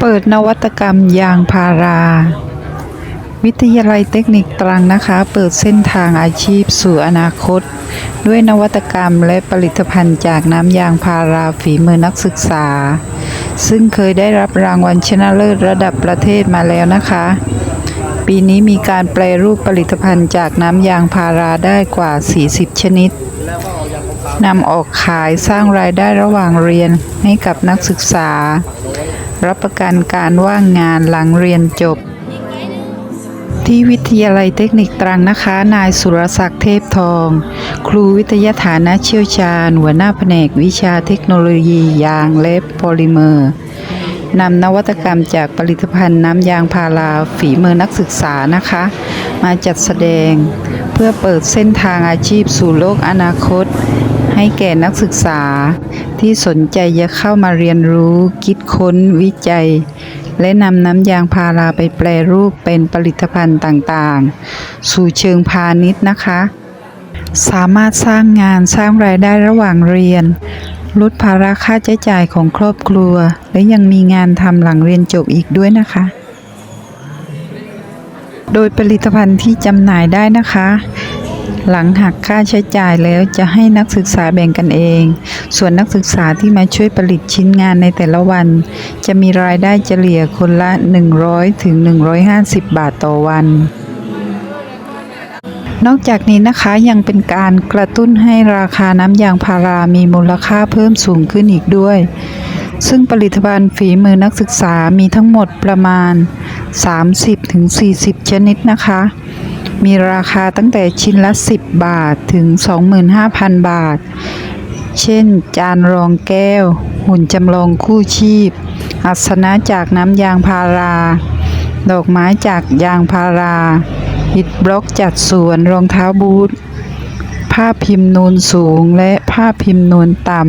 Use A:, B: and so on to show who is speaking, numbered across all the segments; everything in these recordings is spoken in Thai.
A: เปิดนวัตกรรมยางพารา วิทยาลัยเทคนิคตรังนะคะ เปิดเส้นทางอาชีพสู่อนาคต ด้วยนวัตกรรมและผลิตภัณฑ์จากน้ำยางพาราฝีมือนักศึกษา ซึ่งเคยได้รับรางวัลชนะเลิศระดับประเทศมาแล้วนะคะ ปีนี้มีการแปลรูปผลิตภัณฑ์จากน้ำยางพาราได้กว่า 40 ชนิดนำออกขายสร้างรายได้ระหว่างเรียนให้กับนักศึกษา รับประกันการว่างงานหลังเรียนจบ ที่วิทยาลัยเทคนิคตรังนะคะ นายสุรศักดิ์เทพทอง ครูวิทยาฐานะเชี่ยวชาญ หัวหน้าแผนกวิชาเทคโนโลยียางและโพลิเมอร์นำนวัตกรรมจากผลิตภัณฑ์น้ำยางพาราฝีมือนักศึกษานะคะ มาจัดแสดง เพื่อเปิดเส้นทางอาชีพสู่โลกอนาคต ให้แก่นักศึกษา ที่สนใจจะเข้ามาเรียนรู้ คิดค้น วิจัย และนำน้ำยางพาราไปแปรรูปเป็นผลิตภัณฑ์ต่างๆ สู่เชิงพาณิชย์นะคะ สามารถสร้างงานสร้างรายได้ระหว่างเรียน ลดภาระค่าใช้จ่ายของครอบครัว และยังมีงานทำหลังเรียนจบอีกด้วยนะคะโดยผลิตภัณฑ์ที่จำหน่ายได้นะคะ หลังหักค่าใช้จ่ายแล้วจะให้นักศึกษาแบ่งกันเอง ส่วนนักศึกษาที่มาช่วยผลิตชิ้นงานในแต่ละวัน จะมีรายได้เฉลี่ยคนละ 100 ถึง 150 บาทต่อวันนอกจากนี้นะคะยังเป็นการกระตุ้นให้ราคาน้ำยางพารามีมูลค่าเพิ่มสูงขึ้นอีกด้วย ซึ่งผลิตภัณฑ์ฝีมือนักศึกษามีทั้งหมดประมาณ 30-40 ชนิดนะคะ มีราคาตั้งแต่ชิ้นละ 10 บาทถึง 25,000 บาท เช่น จานรองแก้ว หุ่นจำลองคู่ชีพ อัสนะจากน้ำยางพารา ดอกไม้จากยางพาราฮิตบล็อกจัดสวนรองเท้าบูทผ้าพิมพ์นูนสูงและผ้าพิมพ์นูนต่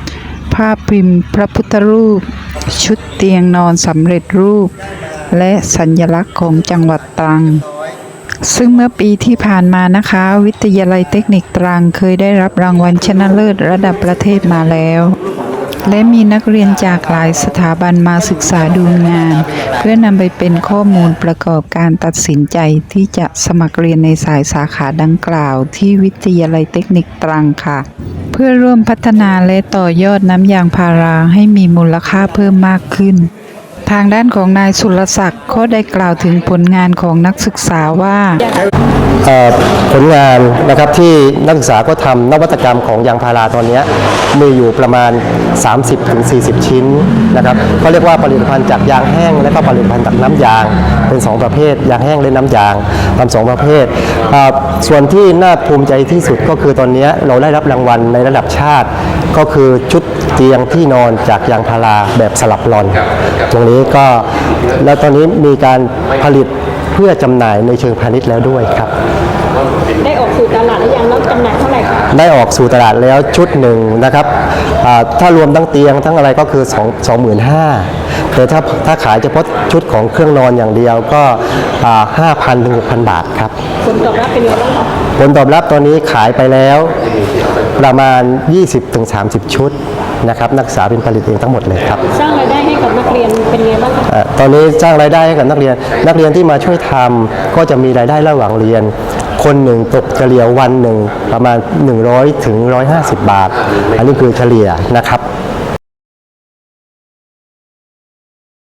A: ำผ้าพิมพ์พระพุทธรูป ชุดเตียงนอนสำเร็จรูป และสัญลักษณ์ของจังหวัดตรัง ซึ่งเมื่อปีที่ผ่านมานะคะ วิทยาลัยเทคนิคตรังเคยได้รับรางวัลชนะเลิศระดับประเทศมาแล้ว และมีนักเรียนจากหลายสถาบันมาศึกษาดูงาน เพื่อนำไปเป็นข้อมูลประกอบการตัดสินใจที่จะสมัครเรียนในสายสาขาดังกล่าว ที่วิทยาลัยเทคนิคตรังค่ะ เพื่อร่วมพัฒนาและต่อยอดน้ำยางพาราให้มีมูลค่าเพิ่มมากขึ้น ทางด้านของนายสุรศักดิ์ก็ได้กล่าวถึงผลงานของนักศึกษาว่า
B: ผลงานนะครับที่นักศึกษาก็ทำนวัตกรรมของยางพาราตอนนี้มีอยู่ประมาณ 30-40 ชิ้นนะครับก็เรียกว่าผลิตภัณฑ์จากยางแห้งและก็ผลิตภัณฑ์จากน้ำยาง เป็น 2 ประเภท ยางแห้งและน้ำยางทำสองประเภทส่วนที่น่าภูมิใจที่สุดก็คือตอนนี้เราได้รับรางวัลในระดับชาติ ก็คือชุดเตียงที่นอนจากยางพาราแบบสลับรอน ตรงนี้ก็แล้วตอนนี้มีการผลิตเพื่อจำหน่ายในเชิงพาณิชย์แล้วด้วยครับ
C: ได้ออกสู่ตลาดหรือยังแล้วจำหน่ายเท่า ไหร่คะ
B: ได้ออกสู่ตลาดแล้วชุดหนึ่งนะครับอ่าถ้ารวมทั้งเตียงทั้งอะไรก็คือ 2 25,000แต่ถ้าถ้าขายเฉพาะชุดของเครื่องนอนอย่างเดียวก็อ่า5,000ถึง6,000 บาทครับ
C: ผลตอบรับเป็นยังไงบ้างคะ
B: ผลตอบรับตอนนี้ขายไปแล้วประมาณ 20-30 ชุดนะครับนักศึกษาเป็นผลิตเองทั้งหมดเลยครับ
C: สร้างรายได้ให้กับนักเรียนเป็นยังไงบ้างคะ
B: เอ่อตอนนี้สร้างรายได้ให้กับนักเรียน นักเรียนที่มาช่วยทำก็จะมีรายได้ระหว่างเรียน คนหนึ่งตกเฉลี่ยวันหนึ่งประมาณ 100ถึง150 บาท อันนี้คือเฉลี่ยนะครับ